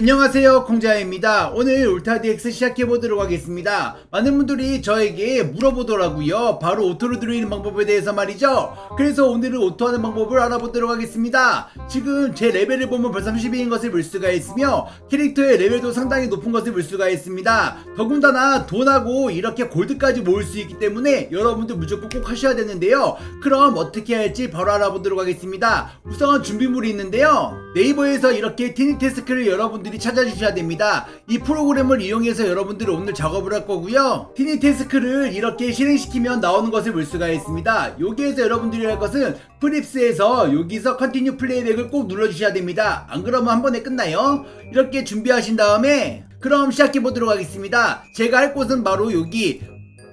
안녕하세요 콩자입니다. 오늘 울타디엑스 시작해보도록 하겠습니다. 많은 분들이 저에게 물어보더라고요. 바로 오토로 들어있는 방법에 대해서 말이죠. 그래서 오늘은 오토하는 방법을 알아보도록 하겠습니다. 지금 제 레벨을 보면 벌써 30인인 것을 볼 수가 있으며 캐릭터의 레벨도 상당히 높은 것을 볼 수가 있습니다. 더군다나 돈하고 이렇게 골드까지 모을 수 있기 때문에 여러분들 무조건 꼭 하셔야 되는데요. 그럼 어떻게 할지 바로 알아보도록 하겠습니다. 우선 준비물이 있는데요. 네이버에서 이렇게 티니테스크를 여러분들 이 찾아주셔야 됩니다. 이 프로그램을 이용해서 여러분들이 오늘 작업을 할 거고요. 티니 테스크를 이렇게 실행시키면 나오는 것을 볼 수가 있습니다. 여기에서 여러분들이 할 것은 프립스에서 여기서 컨티뉴 플레이백을 꼭 눌러주셔야 됩니다. 안 그러면 한 번에 끝나요. 이렇게 준비하신 다음에 그럼 시작해 보도록 하겠습니다. 제가 할 곳은 바로 여기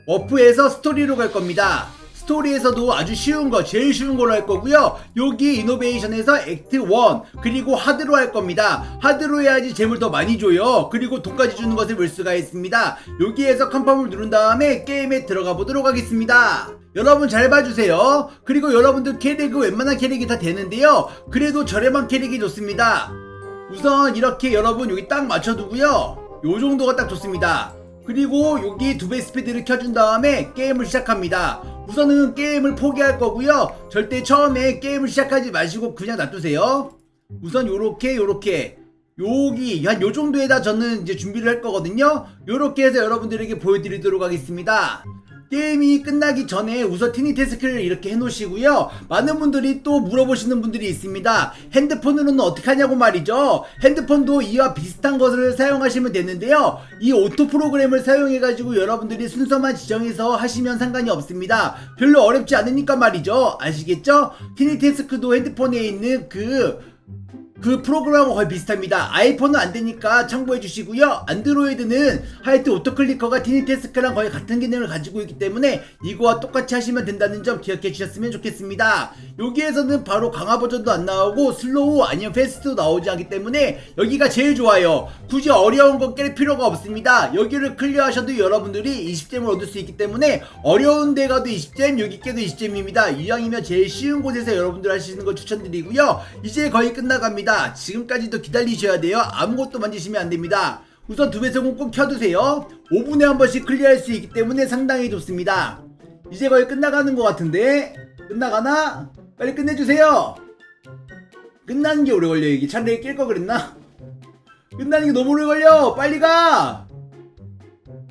워프에서 스토리로 갈 겁니다. 스토리에서도 아주 쉬운 거, 제일 쉬운 걸로 할 거고요. 여기 이노베이션에서 액트 1 그리고 하드로 할 겁니다. 하드로 해야지 재물 더 많이 줘요. 그리고 돈까지 주는 것을 볼 수가 있습니다. 여기에서 컨펌을 누른 다음에 게임에 들어가 보도록 하겠습니다. 여러분 잘 봐주세요. 그리고 여러분들 캐릭은 웬만한 캐릭이 다 되는데요. 그래도 저렴한 캐릭이 좋습니다. 우선 이렇게 여러분 여기 딱 맞춰두고요. 요 정도가 딱 좋습니다. 그리고 여기 두 배 스피드를 켜준 다음에 게임을 시작합니다. 우선은 게임을 포기할 거고요. 절대 처음에 게임을 시작하지 마시고 그냥 놔두세요. 우선 요렇게 요렇게 여기 한 요 정도에다 저는 이제 준비를 할 거거든요. 요렇게 해서 여러분들에게 보여드리도록 하겠습니다. 게임이 끝나기 전에 우선 티니 테스크를 이렇게 해놓으시고요. 많은 분들이 또 물어보시는 분들이 있습니다. 핸드폰으로는 어떻게 하냐고 말이죠. 핸드폰도 이와 비슷한 것을 사용하시면 되는데요. 이 오토 프로그램을 사용해가지고 여러분들이 순서만 지정해서 하시면 상관이 없습니다. 별로 어렵지 않으니까 말이죠. 아시겠죠? 티니 테스크도 핸드폰에 있는 그 그 프로그램하고 거의 비슷합니다. 아이폰은 안 되니까 참고해 주시고요. 안드로이드는 하여튼 오토클리커가 티니테스크랑 거의 같은 기능을 가지고 있기 때문에 이거와 똑같이 하시면 된다는 점 기억해 주셨으면 좋겠습니다. 여기에서는 바로 강화 버전도 안 나오고 슬로우 아니면 패스트도 나오지 않기 때문에 여기가 제일 좋아요. 굳이 어려운 거 깰 필요가 없습니다. 여기를 클리어하셔도 여러분들이 20점을 얻을 수 있기 때문에 어려운 데 가도 20점, 여기 깨도 20점입니다. 이왕이면 제일 쉬운 곳에서 여러분들 하시는 걸 추천드리고요. 이제 거의 끝나갑니다. 지금까지도 기다리셔야 돼요. 아무것도 만지시면 안 됩니다. 우선 두 배속은 꼭 켜두세요. 5분에 한 번씩 클리어할 수 있기 때문에 상당히 좋습니다. 이제 거의 끝나가는 것 같은데 끝나가나? 빨리 끝내주세요. 끝나는 게 오래 걸려 이게 차라리 깰거 그랬나? 끝나는 게 너무 오래 걸려. 빨리 가.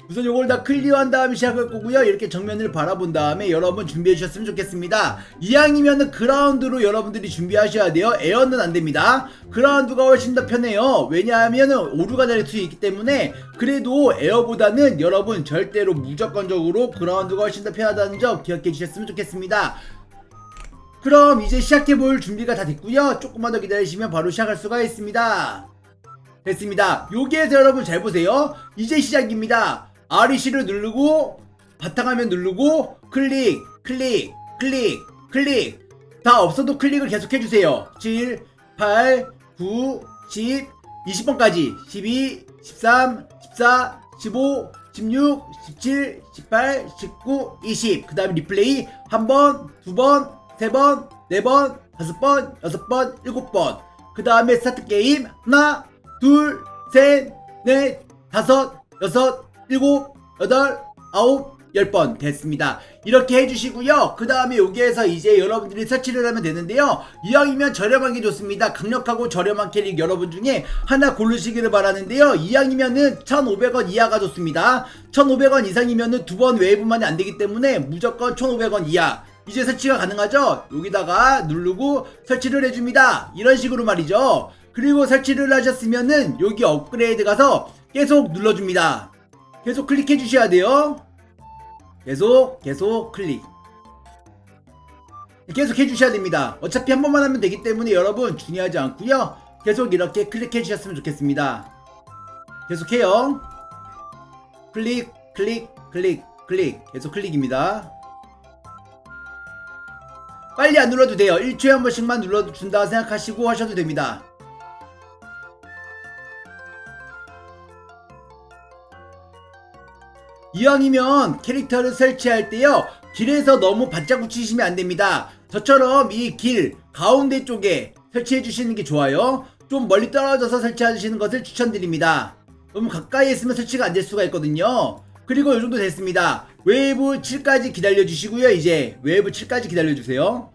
우선 요걸 다 클리어한 다음에 시작할 거고요. 이렇게 정면을 바라본 다음에 여러분 준비해 주셨으면 좋겠습니다. 이왕이면은 그라운드로 여러분들이 준비하셔야 돼요. 에어는 안 됩니다. 그라운드가 훨씬 더 편해요. 왜냐하면은 오류가 날 수 있기 때문에 그래도 에어보다는 여러분 절대로 무조건적으로 그라운드가 훨씬 더 편하다는 점 기억해 주셨으면 좋겠습니다. 그럼 이제 시작해 볼 준비가 다 됐고요. 조금만 더 기다리시면 바로 시작할 수가 있습니다. 됐습니다. 여기에서 여러분 잘 보세요. 이제 시작입니다. REC를 누르고 바탕화면 누르고 클릭 클릭 클릭 클릭 다 없어도 클릭을 계속 해주세요. 7, 8, 9, 10, 20번까지 12, 13, 14, 15, 16, 17, 18, 19, 20. 그 다음에 리플레이 한 번, 두 번, 세 번, 네 번, 다섯 번, 여섯 번, 일곱 번. 그 다음에 스타트 게임 하나, 둘, 셋, 넷, 다섯, 여섯, 일곱, 여덟, 아홉, 열 번 됐습니다. 이렇게 해주시고요. 그 다음에 여기에서 이제 여러분들이 설치를 하면 되는데요. 이왕이면 저렴한 게 좋습니다. 강력하고 저렴한 캐릭 여러분 중에 하나 고르시기를 바라는데요. 이왕이면은 1,500원 이하가 좋습니다. 1,500원 이상이면은 두 번 웨이브만이 안 되기 때문에 무조건 1,500원 이하. 이제 설치가 가능하죠? 여기다가 누르고 설치를 해줍니다. 이런 식으로 말이죠. 그리고 설치를 하셨으면은 여기 업그레이드 가서 계속 눌러줍니다. 계속 클릭해 주셔야 돼요. 계속 계속 클릭. 계속 해주셔야 됩니다. 어차피 한 번만 하면 되기 때문에 여러분 중요하지 않고요. 계속 이렇게 클릭해 주셨으면 좋겠습니다. 계속해요. 클릭 클릭 클릭 클릭 계속 클릭입니다. 빨리 안 눌러도 돼요. 1초에 한 번씩만 눌러준다 생각하시고 하셔도 됩니다. 이왕이면 캐릭터를 설치할 때요 길에서 너무 바짝 붙이시면 안 됩니다 저처럼 이 길 가운데 쪽에 설치해 주시는 게 좋아요 좀 멀리 떨어져서 설치하시는 것을 추천드립니다. 너무 가까이 있으면 설치가 안 될 수가 있거든요. 그리고 이 정도 됐습니다. 웨이브 7까지 기다려 주시고요. 이제 웨이브 7까지 기다려 주세요.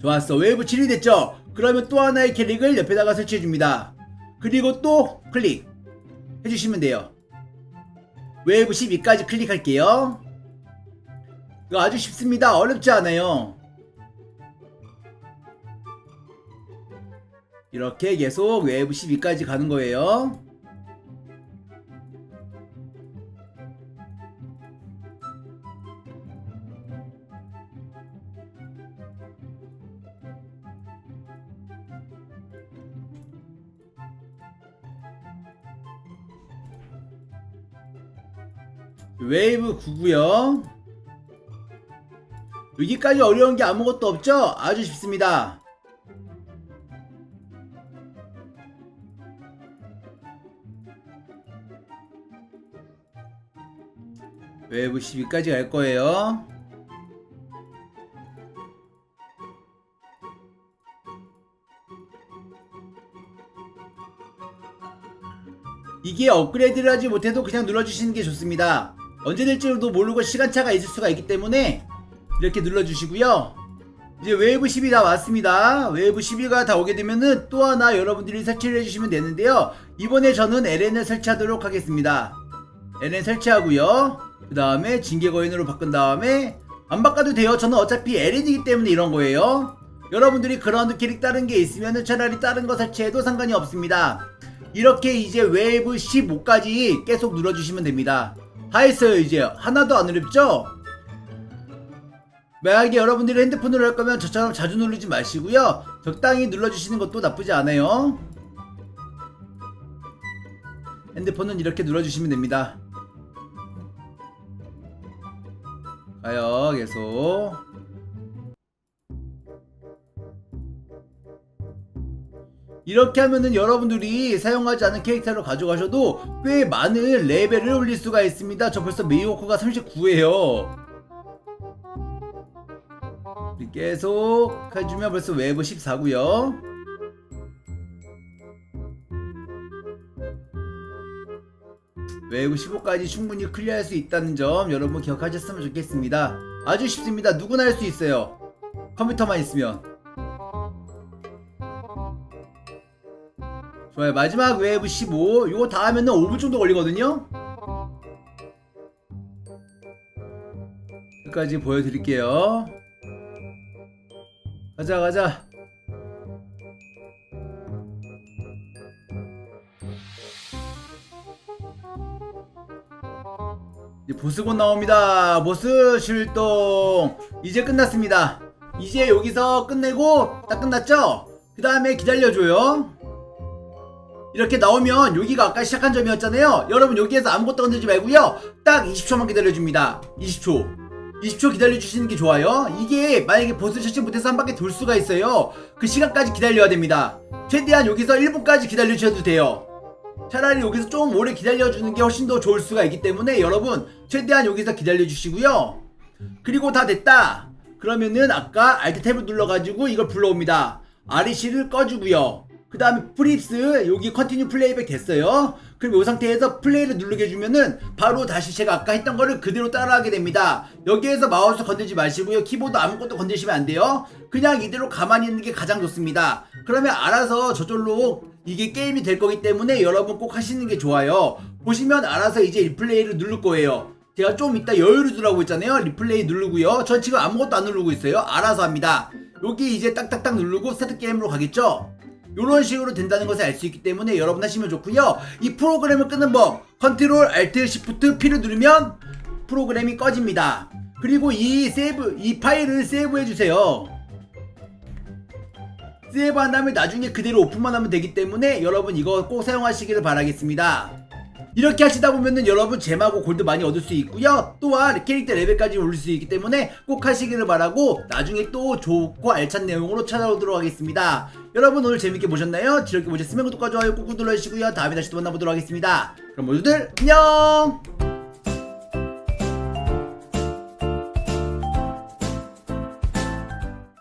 좋았어. 웨이브 7이 됐죠? 그러면 또 하나의 캐릭을 옆에다가 설치해 줍니다. 그리고 또 클릭 해주시면 돼요. 웨이브 12까지 클릭할게요. 이거 아주 쉽습니다. 어렵지 않아요. 이렇게 계속 웨이브 12까지 가는 거예요. 웨이브 9구요. 여기까지 어려운 게 아무것도 없죠? 아주 쉽습니다. 웨이브 12까지 갈 거예요. 이게 업그레이드를 하지 못해도 그냥 눌러주시는 게 좋습니다. 언제 될지도 모르고 시간차가 있을 수가 있기 때문에 이렇게 눌러주시고요. 이제 웨이브 10이 다 왔습니다. 웨이브 12가 다 오게 되면은 또 하나 여러분들이 설치를 해주시면 되는데요. 이번에 저는 LN을 설치하도록 하겠습니다. LN 설치하고요. 그 다음에 징계 거인으로 바꾼 다음에 안 바꿔도 돼요. 저는 어차피 LN이기 때문에 이런 거예요. 여러분들이 그라운드 캐릭 다른 게 있으면 차라리 다른 거 설치해도 상관이 없습니다. 이렇게 이제 웨이브 15까지 계속 눌러주시면 됩니다. 다 했어요 이제 하나도 안 어렵죠? 만약에 여러분들이 핸드폰으로 할 거면 저처럼 자주 누르지 마시고요. 적당히 눌러주시는 것도 나쁘지 않아요. 핸드폰은 이렇게 눌러주시면 됩니다. 가요 계속 이렇게 하면은 여러분들이 사용하지 않은 캐릭터를 가져가셔도 꽤 많은 레벨을 올릴 수가 있습니다. 저 벌써 메이워커가 39예요. 계속 해주면 벌써 웨브 14고요. 웨브 15까지 충분히 클리어할 수 있다는 점 여러분 기억하셨으면 좋겠습니다. 아주 쉽습니다. 누구나 할 수 있어요. 컴퓨터만 있으면. 좋아요 마지막 웨브 15 이거 다 하면은 5분 정도 걸리거든요. 끝까지 보여드릴게요. 가자 가자. 이제 보스곤 나옵니다. 보스 출동. 이제 끝났습니다. 이제 여기서 끝내고 딱 끝났죠? 그 다음에 기다려줘요 이렇게 나오면 여기가 아까 시작한 점이었잖아요. 여러분 여기에서 아무것도 건들지 말고요. 딱 20초만 기다려줍니다. 20초. 20초 기다려주시는 게 좋아요. 이게 만약에 보스 처치 못해서 한 바퀴 돌 수가 있어요. 그 시간까지 기다려야 됩니다. 최대한 여기서 1분까지 기다려주셔도 돼요. 차라리 여기서 좀 오래 기다려주는 게 훨씬 더 좋을 수가 있기 때문에 여러분 최대한 여기서 기다려주시고요. 그리고 다 됐다. 그러면은 아까 Alt 탭을 눌러가지고 이걸 불러옵니다. REC를 꺼주고요. 그 다음에 프립스 여기 컨티뉴 플레이백 됐어요. 그럼 이 상태에서 플레이를 누르게 해주면은 바로 다시 제가 아까 했던 거를 그대로 따라하게 됩니다. 여기에서 마우스 건들지 마시고요. 키보드 아무것도 건드시면 안 돼요. 그냥 이대로 가만히 있는 게 가장 좋습니다. 그러면 알아서 저절로 이게 게임이 될 거기 때문에 여러분 꼭 하시는 게 좋아요. 보시면 알아서 이제 리플레이를 누를 거예요. 제가 좀 이따 여유를 두라고 했잖아요. 리플레이 누르고요. 전 지금 아무것도 안 누르고 있어요. 알아서 합니다. 여기 이제 딱딱딱 누르고 스타트 게임으로 가겠죠 이런 식으로 된다는 것을 알 수 있기 때문에 여러분 하시면 좋고요. 이 프로그램을 끄는 법 컨트롤 알트 시프트 P를 누르면 프로그램이 꺼집니다. 그리고 이 세이브 이 파일을 세이브해 주세요. 세이브한 다음에 나중에 그대로 오픈만 하면 되기 때문에 여러분 이거 꼭 사용하시기를 바라겠습니다. 이렇게 하시다 보면은 여러분 잼하고 골드 많이 얻을 수 있고요. 또한 캐릭터 레벨까지 올릴 수 있기 때문에 꼭 하시기를 바라고 나중에 또 좋고 알찬 내용으로 찾아오도록 하겠습니다. 여러분 오늘 재밌게 보셨나요? 즐겁게 보셨으면 구독과 좋아요 꾹꾹 눌러주시고요. 다음에 다시 또 만나보도록 하겠습니다. 그럼 모두들 안녕!